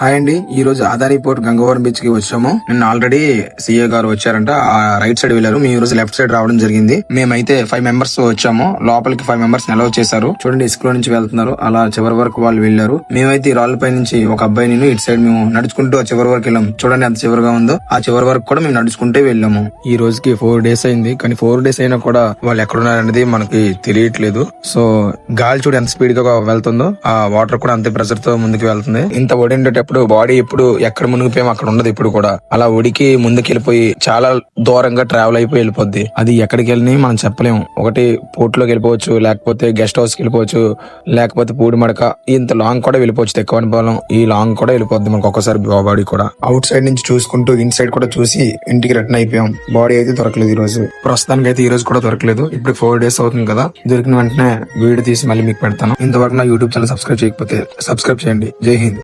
Hi అండి. ఈ రోజు ఆధార్ పోర్ట్ గంగవరం బీచ్కి వచ్చాము. నిన్న ఆల్రెడీ సీఏ గారు వచ్చారంట. ఆ రైట్ సైడ్ వెళ్ళారు. మేము ఈ రోజు లెఫ్ట్ సైడ్ రావడం జరిగింది. మేమైతే ఫైవ్ మెంబర్స్ వచ్చాము. లోపలికి ఫైవ్ మెంబర్స్ అలౌ చేశారు. చూడండి ఇసుకలో నుంచి వెళ్తున్నారు. అలా చివరి వరకు వాళ్ళు వెళ్ళారు. మేమైతే ఈ రాళ్ళపై నుంచి ఒక అబ్బాయి నేను ఇటు సైడ్ మేము నడుచుకుంటూ ఆ చివరి వరకు వెళ్ళాం. చూడండి ఎంత చివరిగా ఉందో. ఆ చివరి వరకు కూడా మేము నడుచుకుంటే వెళ్ళాము. ఈ రోజుకి ఫోర్ డేస్ అయింది. కానీ ఫోర్ డేస్ అయినా కూడా వాళ్ళు ఎక్కడున్నారనేది మనకి తెలియట్లేదు. సో గాలి చూడు ఎంత స్పీడ్గా వెళ్తుందో ఆ వాటర్ కూడా అంతే ప్రెషర్తో ముందుకు వెళ్తుంది. ఇంత ఒడిండేటప్పుడు బాడీ ఎప్పుడు ఎక్కడ మునిగిపోయాం అక్కడ ఉండదు ఇప్పుడు కూడా. అలా ఉడికి ముందుకెళ్ళిపోయి చాలా దూరంగా ట్రావెల్ అయిపోయి వెళ్ళిపోద్ది. అది ఎక్కడికి వెళ్ళి మనం చెప్పలేము. ఒకటి పోర్టులోకి వెళ్ళిపోవచ్చు లేకపోతే గెస్ట్ హౌస్కి వెళ్ళిపోవచ్చు లేకపోతే పూడి మడక. ఇంత లాంగ్ కూడా వెళ్ళిపోవచ్చు ఎక్కువ అనుభవం ఈ లాంగ్ కూడా వెళ్ళిపోద్ది మనకు ఒక్కసారి బాడీ కూడా. అవుట్ సైడ్ నుంచి చూసుకుంటూ ఇన్ సైడ్ కూడా చూసి ఇంటికి రిటర్న్ అయిపోయాం. బాడీ అయితే దొరకలేదు ఈ రోజు ప్రస్తుతానికి అయితే ఈ రోజు కూడా దొరకలేదు. ఇప్పుడు ఫోర్ డేస్ అవుతుంది కదా. దొరికిన వెంటనే వీడియో తీసి మళ్ళీ మీకు పెడతాను. ఇంతవరకు నా యూట్యూబ్ ఛానల్ సబ్స్క్రైబ్ చేయకపోతే సబ్స్క్రైబ్ చేయండి. జై హింద్.